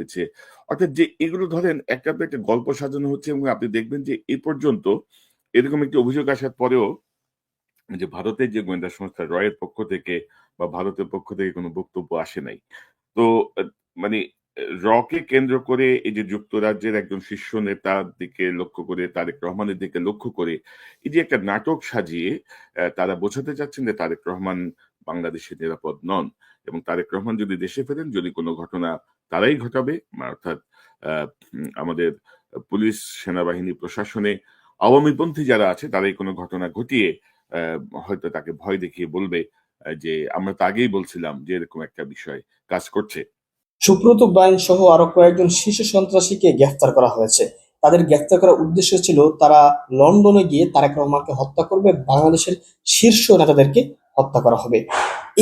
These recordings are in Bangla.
হয়েছে। অর্থাৎ যে এগুলো ধরেন একটার পর একটা গল্প সাজানো হচ্ছে এবং আপনি দেখবেন যে এ পর্যন্ত এরকম একটি অভিযোগ আসার পরেও যে ভারতের যে গোয়েন্দা সংস্থা রয়ের পক্ষ থেকে বা ভারতের পক্ষ থেকে কোনো বক্তব্য আসে নাই। তো মানে রকে কেন্দ্র করে এই যে যুক্তরাজ্যের একজন শীর্ষ নেতার দিকে লক্ষ্য করে, তারেক রহমানের দিকে লক্ষ্য করে এই যে একটা নাটক সাজিয়ে তারা বোঝাতে চাচ্ছেন যে তারেক রহমান বাংলাদেশে নিরাপদ নন এবং তারেক রহমান যদি দেশে ফেরেন, যদি কোনো ঘটনা তারাই ঘটাবে অর্থাৎ আমাদের পুলিশ, সেনাবাহিনী, প্রশাসনে আওয়ামীপন্থী যারা আছে তারাই কোনো ঘটনা ঘটিয়ে হয়তো তাকে ভয় দেখিয়ে বলবে যে আমরা তো আগেই বলছিলাম যে এরকম একটা বিষয় কাজ করছে। সুব্রত বাইন সহ আরও কয়েকজন শীর্ষ সন্ত্রাসীকে গ্রেফতার করা হয়েছে। তাদের গ্রেফতার করার উদ্দেশ্য ছিল তারা লন্ডনে গিয়ে তারেক রহমানকে হত্যা করবে, বাংলাদেশের শীর্ষ নেতাদেরকে হত্যা করা হবে।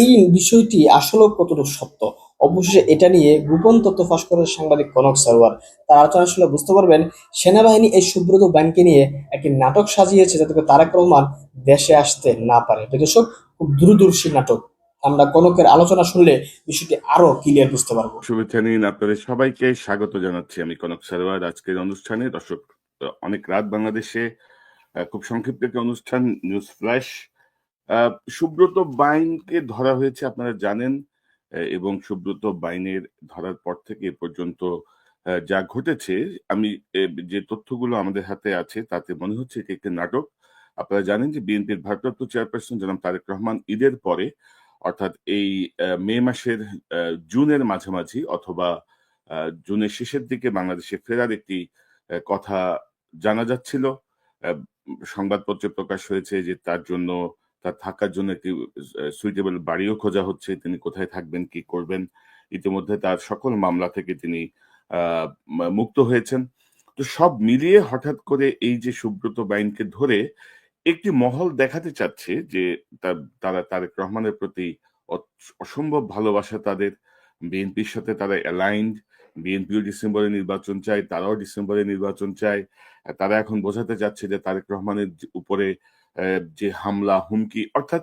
এই বিষয়টি আসলেও কতটুকু সত্য? অবশেষে এটা নিয়ে গোপন তথ্য ফাঁস করেন সাংবাদিক কনক সারোয়ার। তার আলোচনা শুনলে বুঝতে পারবেন, সেনাবাহিনী এই সুব্রত বাইনকে নিয়ে একটি নাটক সাজিয়েছে যাতে তারেক রহমান দেশে আসতে না পারে। দর্শক, খুব দূরদর্শী নাটক। আমরা কনকের আলোচনা শুনলে বিষয়টি আরও ক্লিয়ার বুঝতে পারব। শুভেচ্ছা নিন আপনাদের সবাইকে স্বাগত জানাচ্ছি আমি কনক সারোয়ার আজকের অনুষ্ঠানে দর্শক, অনেক রাত বাংলাদেশে খুব সংক্ষিপ্ত একটি অনুষ্ঠান, নিউজ ফ্ল্যাশ। সুব্রত বাইনকে ধরা হয়েছে, আপনারা জানেন এবং সুব্রত বাইনের ধরার পর থেকে এ পর্যন্ত যা ঘটেছে, আমি যে তথ্যগুলো আমাদের হাতে আছে, তাতে মনে হচ্ছে এটি একটি নাটক। আপনারা জানেন যে বিএনপির ভারপ্রাপ্ত চেয়ারপারসন জনাব তারেক রহমান ঈদের পরে, অর্থাৎ এই মে মাসের জুনের মাঝামাঝি অথবা জুনের শেষের দিকে বাংলাদেশে ফেরার একটি কথা জানা যাচ্ছিল। সংবাদপত্রে প্রকাশ হয়েছে যে তার জন্য তার থাকার জন্য একটি সুইটেবল বাড়িও খোঁজা হচ্ছে। তিনি কোথায় থাকবেন, কি করবেন। ইতিমধ্যে তার সকল মামলা থেকে তিনি মুক্ত হয়েছেন। তো সব মিলিয়ে হঠাৎ করে এই যে সুব্রত বাইনকে ধরে একটি মহল দেখাতে চাচ্ছে যে তারা তারেক রহমানের প্রতি অসম্ভব ভালোবাসা তাদের। বিএনপির সাথে তারা অ্যালাইনড। বিএনপিও ডিসেম্বরে নির্বাচন চায়, তারাও ডিসেম্বরে নির্বাচন চায়। তারা এখন বোঝাতে চাচ্ছে যে তারেক রহমানের উপরে যে হামলা, হুমকি অর্থাৎ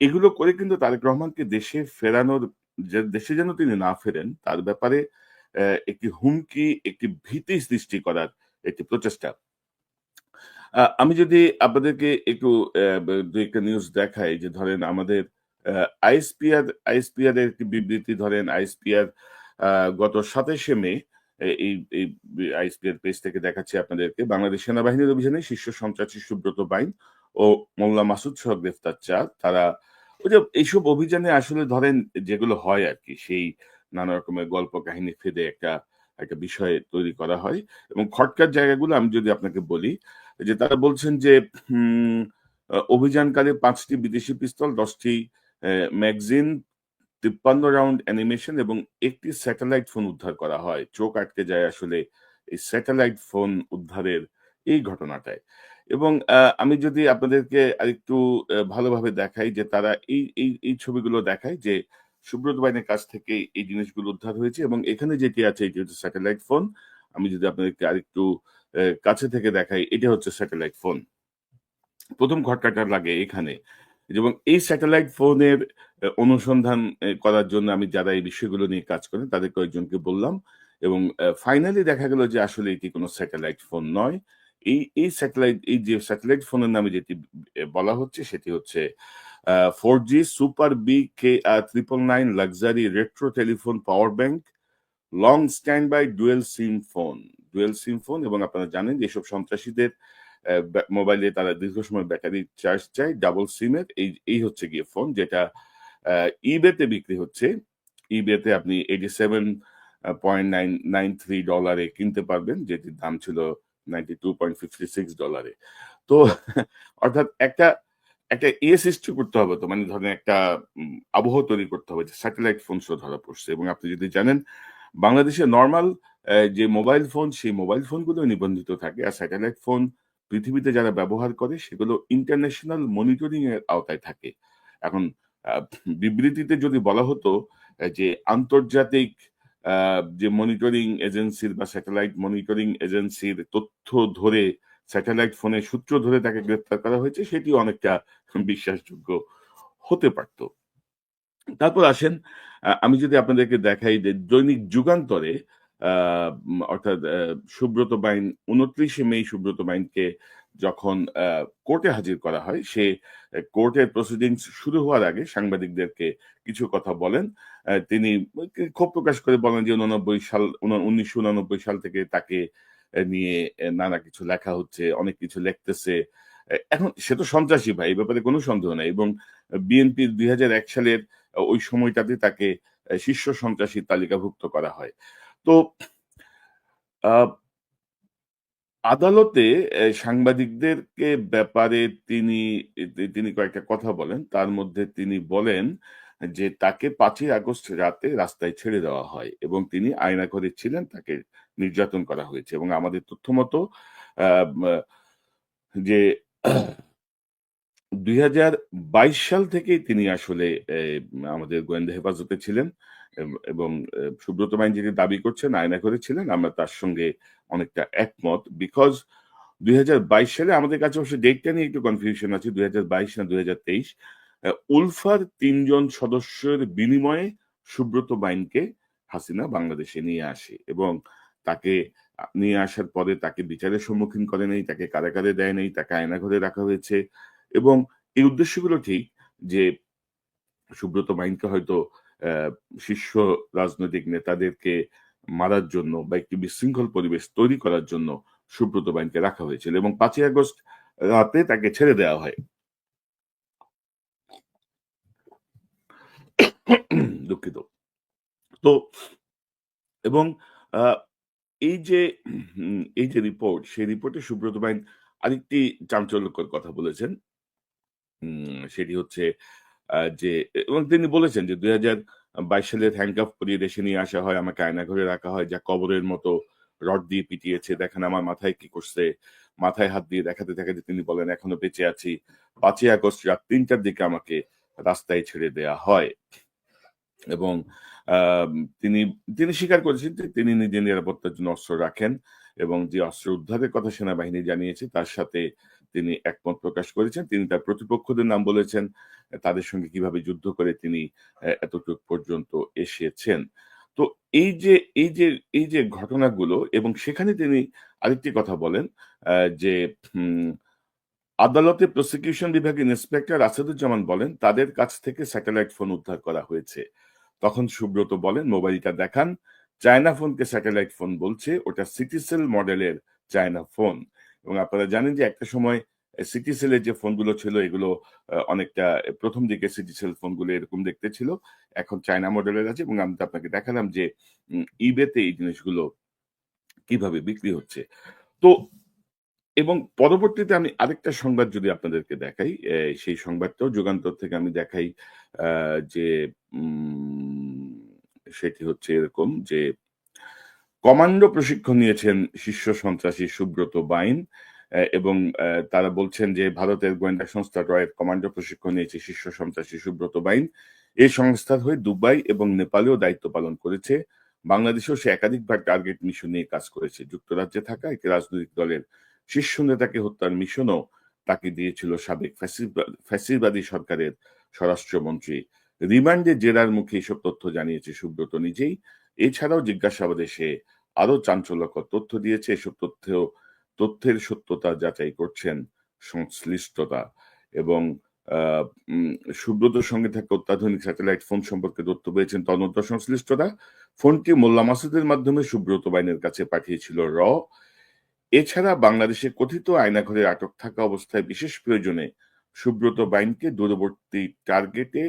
এগুলো করে কিন্তু তারেক রহমানকে দেশে ফেরানোর দেশে যেন তিনি না ফেরেন তার ব্যাপারে একটি হুমকি, একটি ভীতি সৃষ্টি করার একটি প্রচেষ্টা। আমি যদি আপনাদেরকে একটু অ্যা ব ২-১ টা নিউজ দেখাই যে ধরেন আমাদের আইএসপিআর আইএসপিআর এর একটি বিবৃতি ধরেন আইএসপিআর গত ২৭শে মে এই এই আইএসপিআর পেজ থেকে দেখাচ্ছি আপনাদেরকে। বাংলাদেশ সেনাবাহিনীর অভিযানে শীর্ষ সন্ত্রাসী সুব্রত বাইন ও মোল্লা মাসুদ সহ গ্রেফতার ৪ তারা ওই যে এইসব অভিযানে আসলে ধরেন যেগুলো হয় আর কি সেই নানা রকমের গল্প কাহিনী ফেদে একটা একটা বিষয় তৈরি করা হয় এবং খটকার জায়গাগুলো আমি যদি আপনাকে বলি যে তারা বলছেন যে অভিযানকালে পাঁচটি বিদেশি পিস্তল, ১০ টি অ্যা ম্যাগাজিন, ৫৩ রাউন্ড অ্যানিমেশন এবং একটি স্যাটেলাইট ফোন উদ্ধার করা হয়। চোখ আটকে যায় আসলে এই স্যাটেলাইট ফোন উদ্ধারের এই ঘটনাটায়। এবং আমি যদি আপনাদেরকে আরেকটু ভালোভাবে দেখাই যে তারা এই এই এই ছবিগুলো দেখায় যে সুব্রত বাইনের কাছ থেকে এই জিনিসগুলো উদ্ধার হয়েছে এবং এখানে যেটি আছে এটি হচ্ছে স্যাটেলাইট ফোন। আমি যদি আপনাদেরকে আরেকটু কাছে থেকে দেখাই এটা হচ্ছে স্যাটেলাইট ফোন। প্রথম ঘটনাটা লাগে এখানে এবং এই স্যাটেলাইট ফোনের অনুসন্ধান করার জন্য আমি যারা এই বিষয়গুলো নিয়ে কাজ করেন তাদের কয়েকজনকে বললাম এবং ফাইনালি দেখা গেল যে আসলে এটি কোনো স্যাটেলাইট ফোন নয়। এই এই স্যাটেলাইট এই যে স্যাটেলাইট ফোনের নামে যেটি বলা হচ্ছে সেটি হচ্ছে four G super BKR 999 luxury retro telephone power bank, long standby dual SIM phone. Dual SIM phone এবং আপনারা জানেন যেসব সন্ত্রাসীদের মোবাইলে তারা দীর্ঘ সময় ব্যাটারি চার্জ চায় ডাবল সিমের এই এই হচ্ছে গিয়ে ফোন যেটা eBay বিক্রি হচ্ছে। eBay তে আপনি eighty seven point nine nine three ডলারে কিনতে পারবেন যেটির দাম ছিল 92.56 ডলারে। তো অর্থাৎ একটা একটা ইয়ে সৃষ্টি করতে হবে তো মানে ধরেন একটা আবহ তৈরি করতে হবে যে স্যাটেলাইট ফোন শো ধরা পড়ছে এবং আপনি যদি জানেন, বাংলাদেশে নরমাল যে মোবাইল ফোন সেই মোবাইল ফোনগুলো নিবন্ধিত থাকে। আর স্যাটেলাইট ফোন পৃথিবীতে যারা ব্যবহার করে, সেগুলো ইন্টারন্যাশনাল মনিটরিং এর আওতায় থাকে। এখন বিবৃতিতে যদি বলা হতো যে আন্তর্জাতিক যে মনিটরিং এজেন্সির বা স্যাটেলাইট মনিটরিং এজেন্সির তথ্য ধরে স্যাটেলাইট ফোনের সূত্র ধরে তাকে গ্রেফতার করা হয়েছে, সেটিও অনেকটা বিশ্বাসযোগ্য হতে পারত। তারপর আসেন আমি যদি আপনাদেরকে দেখাই যে দৈনিক যুগান্তরে অর্থাৎ সুব্রত বাইন উনত্রিশে মে সুব্রত বাইনকে যখন কোর্টে হাজির করা হয়, সে কোর্টের প্রসিডিংস শুরু হওয়ার আগে সাংবাদিকদেরকে কিছু কথা বলেন তিনি ক্ষোভ প্রকাশ করে বলেন যে উননব্বই সাল উনিশশো উনানব্বই সাল থেকে তাকে নিয়ে নানা কিছু লেখা হচ্ছে, অনেক কিছু লিখতেছে। এখন সে তো সন্ত্রাসী ভাই, এই ব্যাপারে কোনো সন্দেহ নাই এবং বিএনপির দুই হাজার এক সালের ওই সময়টাতে তাকে শীর্ষ সন্ত্রাসী তালিকাভুক্ত করা হয়। তো আদালতে সাংবাদিকদেরকে ব্যাপারে তিনি তিনি কয়েকটা কথা বলেন। তার মধ্যে তিনি বলেন যে তাকে পাঁচই আগস্ট রাতে রাস্তায় ছেড়ে দেওয়া হয় এবং তিনি আয়না করে ছিলেন, তাকে নির্যাতন করা হয়েছে এবং আমাদের তথ্য মতো যে দুই হাজার বাইশ সাল থেকেই তিনি আসলে আমাদের গোয়েন্দা হেফাজতে ছিলেন এবং সুব্রত বাইন যেটি দাবি করছেন আয়না করেছিলেন আমরা তার সঙ্গে অনেকটা একমত বিকজ দুই হাজার বাইশ সালে আমাদের কাছে অবশ্য ডেটটা নিয়ে একটু কনফিউশন আছে, দুই হাজার বাইশ না দুই হাজার তেইশ। উলফার তিনজন সদস্যের বিনিময়ে সুব্রত বাইনকে হাসিনা বাংলাদেশে নিয়ে আসে এবং তাকে নিয়ে আসার পরে তাকে বিচারের সম্মুখীন করে নেই, তাকে কারাগারে দেয় নেই, তাকে আয়না ঘরে রাখা হয়েছে এবং এই উদ্দেশ্যগুলো ঠিক যে সুব্রত বাইনকে হয়তো শীর্ষ রাজনৈতিক নেতাদেরকে মারার জন্য বা একটি বিশৃঙ্খল পরিবেশ তৈরি করার জন্য সুব্রত বাইনকে রাখা হয়েছিল এবং পাঁচই আগস্ট রাতে তাকে ছেড়ে দেওয়া হয়। দুঃখিত। তো এবং এই যে এই যে রিপোর্ট সেই রিপোর্টে সুব্রত বাইন আরেকটি চাঞ্চল্যকর কথা বলেছেন। সেটি হচ্ছে যে, এবং তিনি বলেছেন যে, দুই হাজার বাইশ হ্যান্ডকাফ করিয়ে দেশে নিয়ে আসা হয়, আমাকে আয়না ঘরে রাখা হয়, যা কবরের মতো রড দিয়ে পিটিয়েছে। দেখেন আমার মাথায় কি করছে। মাথায় হাত দিয়ে দেখাতে দেখাতে তিনি বলেন, এখনও বেঁচে আছি। পাঁচই আগস্ট রাত তিনটার দিকে আমাকে রাস্তায় ছেড়ে দেয়া হয়। এবং তিনি তিনি স্বীকার করেছেন যে তিনি নিজের নিরাপত্তার জন্য অস্ত্র রাখেন এবং যে অস্ত্র উদ্ধারের কথা সেনাবাহিনী জানিয়েছে, তার সাথে তিনি একমত প্রকাশ করেছেন। তিনি তার প্রতিপক্ষদের নাম বলেছেন, তাদের সঙ্গে কীভাবে যুদ্ধ করে তিনি এতটুকু পর্যন্ত এসেছেন। তো এই যে এই যে এই যে ঘটনাগুলো এবং সেখানে তিনি আরেকটি কথা বলেন যে আদালতে প্রসিকিউশন বিভাগের ইন্সপেক্টর আসাদুজ্জামান বলেন, তাদের কাছ থেকে স্যাটেলাইট ফোন উদ্ধার করা হয়েছে। তখন সুব্রত বলেন, মোবাইলটা দেখান। চায়না ফোনকে স্যাটেলাইট ফোন বলছে, ওটা সিটিসেল মডেলের চায়না ফোন। এবং আপনারা জানেন যে একটা সময় সিটিসেলের যে ফোনগুলো ছিল, এগুলো অনেকটা প্রথম দিকে সিটিসেল ফোনগুলো এরকম দেখতে ছিল। এখন চায়না মডেলের আছে এবং আমি তো আপনাকে দেখালাম যে ইবেতে এই জিনিসগুলো কীভাবে বিক্রি হচ্ছে। তো এবং পরবর্তীতে আমি আরেকটা সংবাদ যদি আপনাদেরকে দেখাই সেই সংবাদটাও যুগান্তর থেকে আমি দেখাই যে সেটি হচ্ছে এরকম যে, কমান্ডো প্রশিক্ষণ নিয়েছেন শীর্ষ সন্ত্রাসী সুব্রত বাইন এবং তারা বলছেন যে, ভারতের গোয়েন্দা সংস্থা রয়ের কমান্ডো প্রশিক্ষণ নিয়েছে শীর্ষ সন্ত্রাসী সুব্রত বাইন। এই সংস্থার হয়ে দুবাই এবং নেপালেও দায়িত্ব পালন করেছে। বাংলাদেশেও সে একাধিকবার টার্গেট মিশন নিয়ে কাজ করেছে। যুক্তরাজ্যে থাকা একটি রাজনৈতিক দলের শীর্ষ নেতাকে হত্যার মিশনও তাকে দিয়েছিল সাবেক ফ্যাসিবাদী সরকারের স্বরাষ্ট্রমন্ত্রী। রিমান্ডে জেরার মুখে এসব তথ্য জানিয়েছে সুব্রত নিজেই। এছাড়াও জিজ্ঞাসাবাদে সে আরও চাঞ্চল্যকর তথ্য দিয়েছে। এসব তথ্য তথ্যের সত্যতা যাচাই করছেন সংশ্লিষ্টতা এবং সুব্রতর সঙ্গে থাকা অত্যাধুনিক স্যাটেলাইট ফোন সম্পর্কে তথ্য পেয়েছেন তদন্ত সংশ্লিষ্টরা। ফোনটি মোল্লা মাসুদের মাধ্যমে সুব্রত বাইনের কাছে পাঠিয়েছিল র। এছাড়া বাংলাদেশে কথিত আয়নাঘরে আটক থাকা অবস্থায় বিশেষ প্রয়োজনে সুব্রত বাইনকে দূরবর্তী টার্গেটে,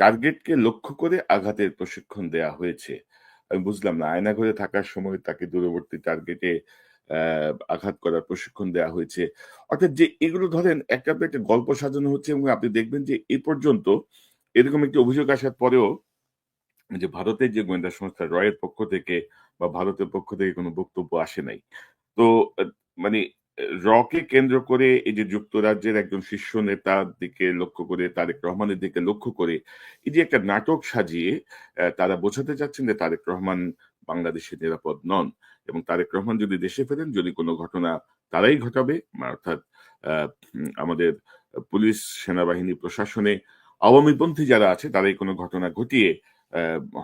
টার্গেটকে লক্ষ্য করে আঘাতের প্রশিক্ষণ দেয়া হয়েছে। আমি বুঝলাম না, আয়নাঘরে থাকার সময় তাকে দূরবর্তী টার্গেটে আঘাত করার প্রশিক্ষণ দেওয়া হয়েছে। অর্থাৎ যে এগুলো ধরেন, একটা একটা গল্প সাজানো হচ্ছে এবং আপনি দেখবেন যে এ পর্যন্ত এরকম একটি অভিযোগ আসার পরেও যে ভারতের যে গোয়েন্দা সংস্থা রয়ের পক্ষ থেকে বা ভারতের পক্ষ থেকে কোনো বক্তব্য আসে নাই। তো মানে রকে কেন্দ্র করে এই যে যুক্তরাজ্যের একজন শীর্ষ নেতার দিকে লক্ষ্য করে, তারেক রহমানের দিকে লক্ষ্য করে, এই যে একটা নাটক সাজিয়ে তারা বোঝাতে চাচ্ছেন যে তারেক রহমান বাংলাদেশে নিরাপদ নন এবং তারেক রহমান যদি দেশে ফেরেন, যদি কোনো ঘটনা তারাই ঘটাবে অর্থাৎ আমাদের পুলিশ, সেনাবাহিনী, প্রশাসনে, আওয়ামীপন্থী যারা আছে, তারাই কোনো ঘটনা ঘটিয়ে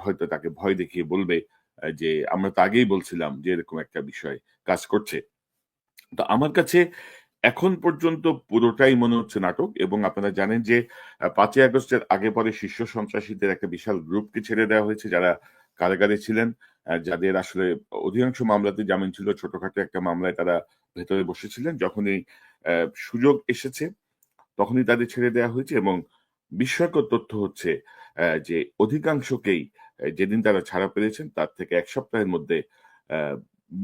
হয়তো তাকে ভয় দেখিয়ে বলবে। যে আমরা তো আগেই বলছিলাম যে এরকম একটা বিষয় কাজ করছে। তো আমার কাছে এখন পর্যন্ত পুরোটাই মনে হচ্ছে নাটক এবং আপনারা জানেন যে পাঁচই আগস্টের আগে পরে শীর্ষ সন্ত্রাসীদের একটা বিশাল গ্রুপকে ছেড়ে দেওয়া হয়েছে যারা কারাগারে ছিলেন যাদের আসলে অধিকাংশ মামলাতে জামিন ছিল। ছোটখাটো একটা মামলায় তারা ভেতরে বসেছিলেন। যখনই সুযোগ এসেছে তখনই তাদের ছেড়ে দেওয়া হয়েছে এবং বিস্ময়কর তথ্য হচ্ছে যে অধিকাংশকেই যেদিন তারা ছাড়া পেয়েছেন তার থেকে এক সপ্তাহের মধ্যে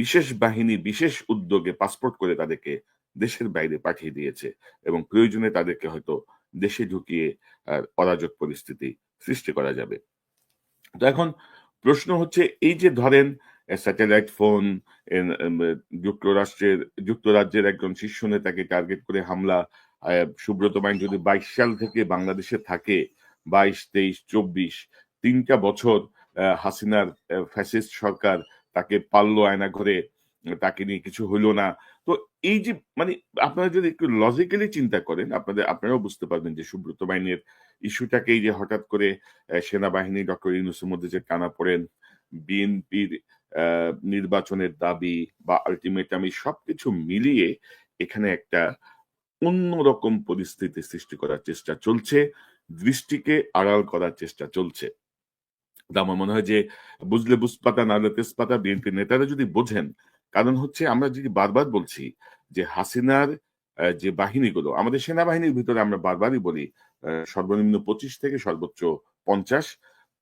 বিশেষ বাহিনী, বিশেষ উদ্যোগে পাসপোর্ট করে তাদেরকে দেশের বাইরে পাঠিয়ে দিয়েছে এবং প্রয়োজনে তাদেরকে হয়তো দেশে ঢুকিয়ে অরাজক পরিস্থিতি সৃষ্টি করা যাবে। তো এখন প্রশ্ন হচ্ছে, এই যে ধরেন স্যাটেলাইট ফোন যুক্তরাষ্ট্রের, যুক্তরাজ্যের একজন শীর্ষ নেতাকে টার্গেট করে হামলা সুব্রত বাইন যদি বাইশ সাল থেকে বাংলাদেশে থাকে, বাইশ, তেইশ, চব্বিশ তিনটা বছর হাসিনার ফ্যাসিস্ট সরকার তাকে পাল্লো আয়না ঘরে তাকে নিয়ে কিছু হইল না। তো এই যে মানে আপনারা যদি একটু লজিক্যালি চিন্তা করেন, আপনাদের, আপনারাও বুঝতে পারবেন যে সুব্রত বাহিনীর ইস্যুটাকে এই যে হঠাৎ করে সেনাবাহিনী ডক্টর ইউনুসের মধ্যে যে টানা পড়েন, বিএনপির নির্বাচনের দাবি বা আলটিমেটাম এই সবকিছু মিলিয়ে এখানে একটা অন্যরকম পরিস্থিতি সৃষ্টি করার চেষ্টা চলছে, দৃষ্টিকে আড়াল করার চেষ্টা চলছে। আমার মনে হয় যে বুঝলে বুঝপাতা, না হলে তেজপাতা বিএনপির নেতারা যদি বোঝেন, কারণ হচ্ছে আমরা যদি বারবার বলছি যে হাসিনার যে বাহিনীগুলো, আমাদের সেনাবাহিনীর ভিতরে আমরা বারবারই বলি সর্বনিম্ন পঁচিশ থেকে সর্বোচ্চ পঞ্চাশ,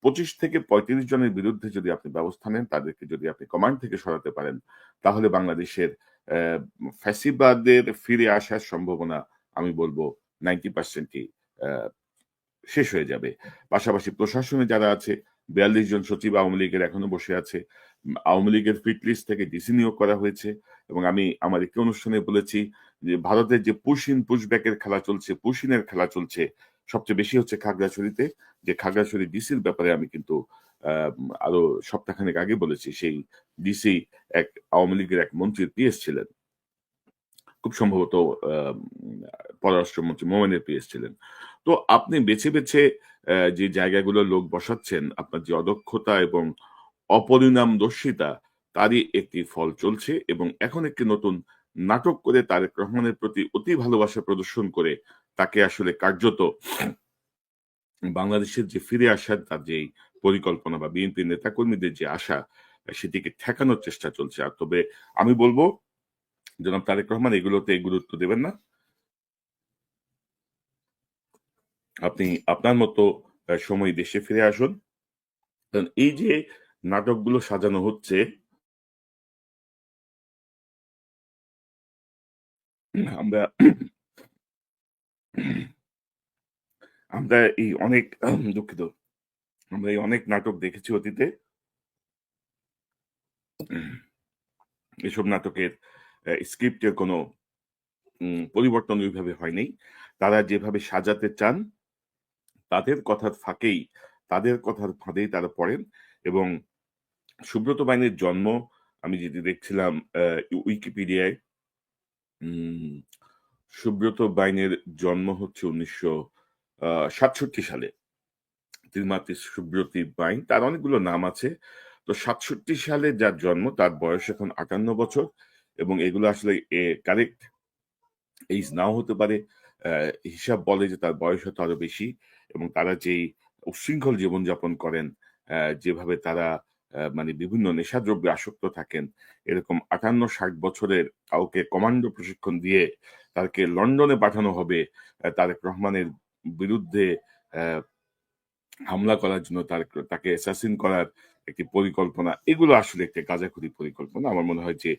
পঁচিশ থেকে পঁয়ত্রিশ জনের বিরুদ্ধে যদি আপনি ব্যবস্থা নেন, তাদেরকে যদি আপনি কমান্ড থেকে সরাতে পারেন, তাহলে বাংলাদেশের ফ্যাসিবাদের ফিরে আসার সম্ভাবনা আমি বলব নাইনটি পার্সেন্টই শেষ হয়ে যাবে। পাশাপাশি প্রশাসনে যারা আছে বিয়াল্লিশ জন সচিব আওয়ামী লীগের এখনও বসে আছে। আওয়ামী লীগের ফিট লিস্ট থেকে ডিসি নিয়োগ করা হয়েছে এবং আমি আমার একটি অনুষ্ঠানে বলেছি যে ভারতের যে পুশিন পুশব্যাকের খেলা চলছে, পুশিনের খেলা চলছে, সবচেয়ে বেশি হচ্ছে খাগড়াছড়িতে, যে খাগড়াছড়ি ডিসির ব্যাপারে আমি কিন্তু আরও সপ্তাহখানেক আগে বলেছি, সেই ডিসি এক আওয়ামী লীগের এক মন্ত্রীর পিএস ছিলেন খুব সম্ভবত পররাষ্ট্রমন্ত্রী মোমেনের পিএস ছিলেন। তো আপনি বেছে বেছে যে জায়গাগুলো লোক বসাচ্ছেন, আপনার যে অদক্ষতা এবং অপরিণাম দর্শিতা তারই একটি ফল চলছে এবং এখন একটি নতুন নাটক করে তারেক রহমানের প্রতি অতি ভালোবাসা প্রদর্শন করে তাকে আসলে কার্যত বাংলাদেশের যে ফিরে আসার তার যে পরিকল্পনা বা বিএনপি নেতাকর্মীদের যে আশা, সেটিকে ঠেকানোর চেষ্টা চলছে। আর তবে আমি বলব জনাব তারেক রহমান, এগুলোতে গুরুত্ব দেবেন না। আপনি আপনার মতো সময় দেশে ফিরে আসুন। এই যে নাটকগুলো সাজানো হচ্ছে, আমরা আমরা এই অনেক দুঃখিত। আমরা এই অনেক নাটক দেখেছি অতীতে। এসব নাটকের স্ক্রিপ্টের কোনো পরিবর্তন ওইভাবে হয়নি। তারা যেভাবে সাজাতে চান, তাদের কথার ফাঁকেই, তাদের কথার ফাঁদেই তারা পড়েন এবং সুব্রত বাহিনীর জন্ম, আমি যেটি দেখছিলাম উইকিপিডিয়ায় সুব্রত বাইনের জন্ম হচ্ছে উনিশশো সাতষট্টি সালে। তিনি মাতৃ সুব্রতী বাইন, তার অনেকগুলো নাম আছে। তো সাতষট্টি সালে যার জন্ম, তার বয়স এখন আটান্ন বছর। এবং এগুলো আসলে কারেক্ট এইজ নাও হতে পারে হিসাব বলে যে তার বয়স হয়তো আরও বেশি এবং তারা যেই উচ্ছৃঙ্খল জীবনযাপন করেন যেভাবে তারা মানে বিভিন্ন নেশাদ্রব্যে আসক্ত থাকেন, এরকম আটান্ন ষাট বছরের কাউকে কমান্ডো প্রশিক্ষণ দিয়ে তাকে লন্ডনে পাঠানো হবে তারেক রহমানের বিরুদ্ধে হামলা করার জন্য তার, তাকে অ্যাসাসিন করার একটি পরিকল্পনা, এগুলো আসলে একটি গাজাখুরি পরিকল্পনা। আমার মনে হয় যে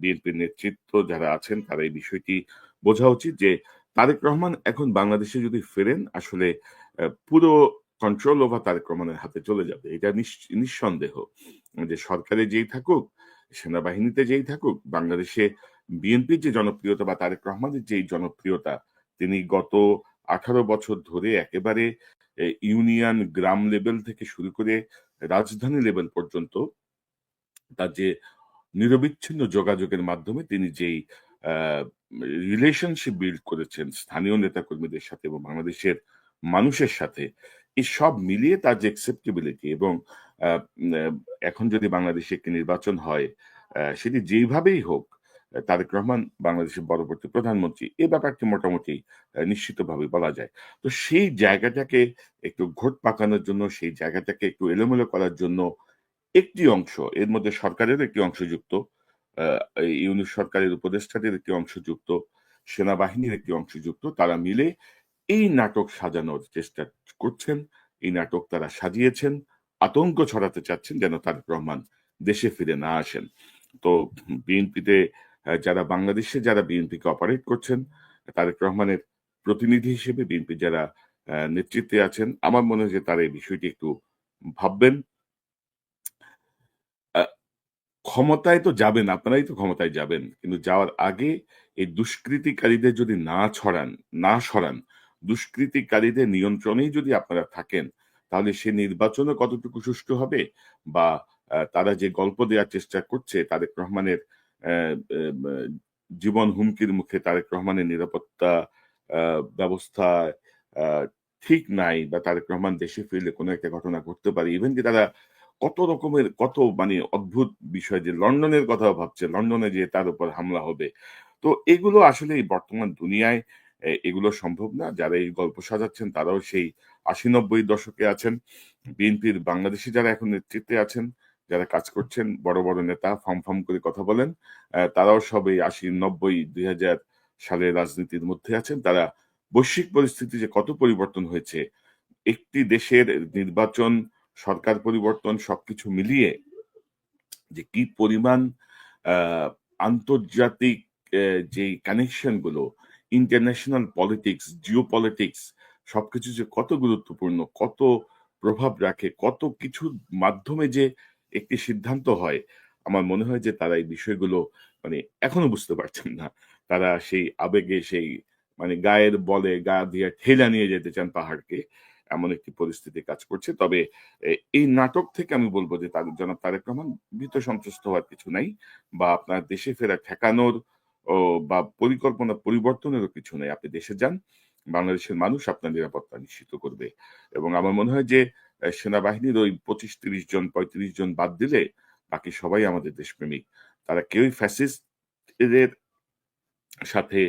বিএনপির নেতৃত্ব যারা আছেন, তারা এই বিষয়টি বোঝা উচিত যে, তারেক রহমান এখন বাংলাদেশে যদি ফেরেন, আসলে পুরো কন্ট্রোল ওভার তারেক রহমানের হাতে চলে যাবে। এটা নিঃসন্দেহ যে, সরকারে যেই থাকুক, সেনাবাহিনীতে যেই থাকুক, বাংলাদেশে বিএনপির যে জনপ্রিয়তা বা তারেক রহমানের যেই জনপ্রিয়তা, তিনি গত আঠারো বছর ধরে একেবারে ইউনিয়ন, গ্রাম লেভেল থেকে শুরু করে রাজধানী লেভেল পর্যন্ত তার যে নিরবিচ্ছিন্ন যোগাযোগের মাধ্যমে তিনি যেই রিলেশনশিপ বিল্ড করেছেন স্থানীয় নেতাকর্মীদের সাথে এবং বাংলাদেশের মানুষের সাথে এই সব মিলিয়ে তার যে অ্যাকসেপ্টেবিলিটি এবং এখন যদি বাংলাদেশে একটি নির্বাচন হয় সেটি যেভাবেই হোক তারেক রহমান বাংলাদেশের পরবর্তী প্রধানমন্ত্রী। এ ব্যাপারটি মোটামুটি নিশ্চিতভাবে বলা যায়। তো সেই জায়গাটাকে একটু ঘোট পাকানোর জন্য, সেই জায়গাটাকে একটু এলোমেলো করার জন্য একটি অংশ, এর মধ্যে সরকারের একটি অংশ যুক্ত ইউনিট সরকারের উপদেষ্টাদের একটি অংশ যুক্ত, সেনাবাহিনীর একটি অংশ যুক্ত, তারা মিলে এই নাটক সাজানোর চেষ্টা করছেন, এই নাটক তারা সাজিয়েছেন, আতঙ্ক ছড়াতে চাচ্ছেন যেন তারেক রহমান দেশে ফিরে না আসেন। তো বিএনপিতে যারা বাংলাদেশে যারা বিএনপিকে অপারেট করছেন, তারেক রহমানের প্রতিনিধি হিসেবে বিএনপি যারা নেতৃত্বে আছেন, আমার মনে হয় যে তারা এই বিষয়টি একটু ভাববেন। ক্ষমতায় তো যাবেন, আপনারাই তো ক্ষমতায় যাবেন, কিন্তু যাওয়ার আগে এই দুষ্কৃতিকারীদের যদি না ছড়ান, না সরান, দুষ্কৃতিকারীদের নিয়ন্ত্রণেই যদি আপনারা থাকেন, তাহলে সে নির্বাচনে কতটুকু সুষ্ঠু হবে? বা তারা যে গল্প দেওয়ার চেষ্টা করছে, তারেক রহমানের জীবন হুমকির মুখে তারেক রহমানের নিরাপত্তা ব্যবস্থা ঠিক নাই বা তারেক রহমান দেশে ফিরলে কোনো একটা ঘটনা ঘটতে পারে। ইভেন কি তারা কত রকমের, কত মানে অদ্ভুত বিষয় যে লন্ডনের কথা ভাবছে, লন্ডনে যে তার উপর হামলা হবে। তো এগুলো আসলে বর্তমান দুনিয়ায় এগুলো সম্ভব না। যারা এই গল্প সাজাচ্ছেন তারাও সেই আশি নব্বই দশকে আছেন। বিএনপির বাংলাদেশি যারা এখন নেতৃত্বে আছেন যারা কাজ করছেন, বড় বড় নেতা, ফাম ফাম করে কথা বলেন তারাও সব আশি, নব্বই, দুই হাজার সালের রাজনীতির মধ্যে আছেন। তারা বৈশ্বিক পরিস্থিতি যে কত পরিবর্তন হয়েছে, একটি দেশের নির্বাচন, সরকার পরিবর্তন সবকিছু মিলিয়ে যে কি পরিমাণ আন্তর্জাতিক যে কানেকশনগুলো ইন্টারন্যাশনাল পলিটিক্স জিও পলিটিক্স সবকিছু যে কত গুরুত্বপূর্ণ, কত প্রভাব রাখে, কত কিছুর মাধ্যমে যে একটি সিদ্ধান্ত হয়। আমার মনে হয় যে তারা এই বিষয়গুলো মানে এখনও বুঝতে পারছেন না। তারা সেই আবেগে, সেই মানে গায়ের বলে গা দিয়ে ঠেলা নিয়ে যেতে চান পাহাড়কে। এমন একটি পরিস্থিতি কাজ করছে। তবে এই নাটক থেকে আমি বলব যে তাদের জনাব তারেক রহমান ভীত সন্ত্রস্ত হওয়ার কিছু নাই বা আপনার দেশে ফেরা ঠেকানোর বা পরিকল্পনা পরিবর্তনেরও কিছু নেই। আপনি দেশে যান, বাংলাদেশের মানুষ আপনার নিরাপত্তা নিশ্চিত করবে। এবং আমার মনে হয় যে সেনাবাহিনীর ওই পঁচিশ তিরিশ জন, পঁয়ত্রিশ জন বাদ দিলে বাকি সবাই আমাদের দেশপ্রেমিক। তারা কেউই ফ্যাসিস্ট এদের সাথে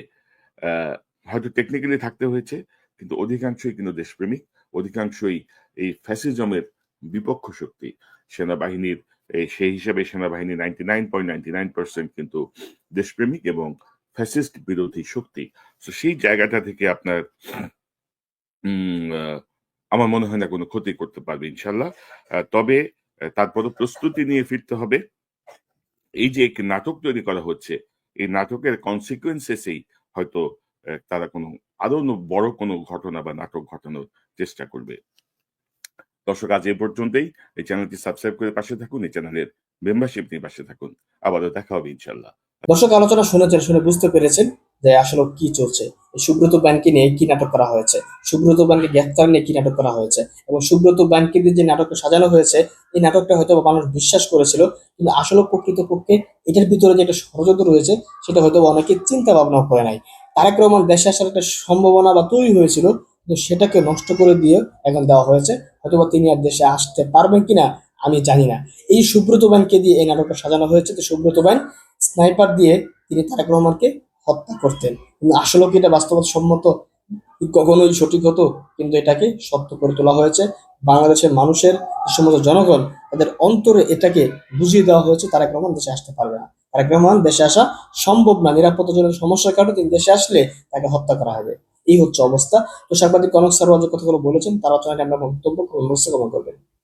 হয়তো টেকনিক্যালি থাকতে হয়েছে, কিন্তু অধিকাংশই কিন্তু দেশপ্রেমিক। অধিকাংশই এই ফ্যাসিজমের বিপক্ষ শক্তি। সেনাবাহিনীর সেই হিসাবে সেনাবাহিনী ninety nine point ninety nine percent কিন্তু দেশপ্রেমিক এবং ফ্যাসিস্ট বিরোধী শক্তি। তো সেই জায়গাটা থেকে আপনার আমার মনে হয় না কোনো ক্ষতি করতে পারবে, ইনশাল্লাহ। তবে তারপরও প্রস্তুতি নিয়ে ফিরতে হবে। এই যে একটি নাটক তৈরি করা হচ্ছে, এই নাটকের কনসিকুয়েন্সেসেই হয়তো তারা কোনো আরও বড় কোনো ঘটনা বা নাটক ঘটানোর চেষ্টা করবে। দর্শক, আজ এ পর্যন্তই। এই চ্যানেলটি সাবস্ক্রাইব করে পাশে থাকুন, এই চ্যানেলের মেম্বারশিপ নিয়ে পাশে থাকুন। আবারও দেখা হবে, ইনশাল্লাহ। দর্শক, আলোচনা শুনেছেন, শুনে বুঝতে পেরেছেন। যে আসলে কি চলছে? সুব্রত ব্যাংকে নিয়ে কি নাটক করা হয়েছে? সুব্রত ব্যাংকে গ্রেফতার নিয়ে কি নাটক করা হয়েছে? এবং সুব্রত দিয়ে যে নাটকটা সাজানো হয়েছে, এই নাটকটা হয়তো মানুষ বিশ্বাস করেছিল, কিন্তু আসলে প্রকৃতপক্ষে এটার ভিতরে যে একটা ষড়যন্ত্র রয়েছে, সেটা হয়তো অনেকে চিন্তা ভাবনা করে নাই। তারেক রহমান দেশে আসার একটা সম্ভাবনা বা তৈরি হয়েছিল, কিন্তু সেটাকে নষ্ট করে দিয়ে এখন দেওয়া হয়েছে। হয়তো বা তিনি আর দেশে আসতে পারবেন কিনা, আমি জানি না। এই সুব্রত ব্যাংকে দিয়ে এই নাটকটা সাজানো হয়েছে, তো সুব্রত ব্যাংক স্নাইপার দিয়ে তিনি তারেক রহমানকে হত্যা করতেন। কিন্তু আসলে কি এটা বাস্তবসম্মত? কখনোই সঠিক হতো? কিন্তু এটাকে সত্য করে তোলা হয়েছে। বাংলাদেশের মানুষের, সমস্ত জনগণ, তাদের অন্তরে এটাকে বুঝিয়ে দেওয়া হয়েছে। তারা রহমান দেশে আসতে পারবে না। তারেক রহমান দেশে আসা সম্ভব না। নিরাপত্তাজনিত সমস্যার কারণে তিনি দেশে আসলে তাকে হত্যা করা হবে। এই হচ্ছে অবস্থা। তো সাংবাদিক কনক সারওয়াজ কথাগুলো বলেছেন, তার আলোচনায় আমরা মন্তব্য কমেন্ট করবেন।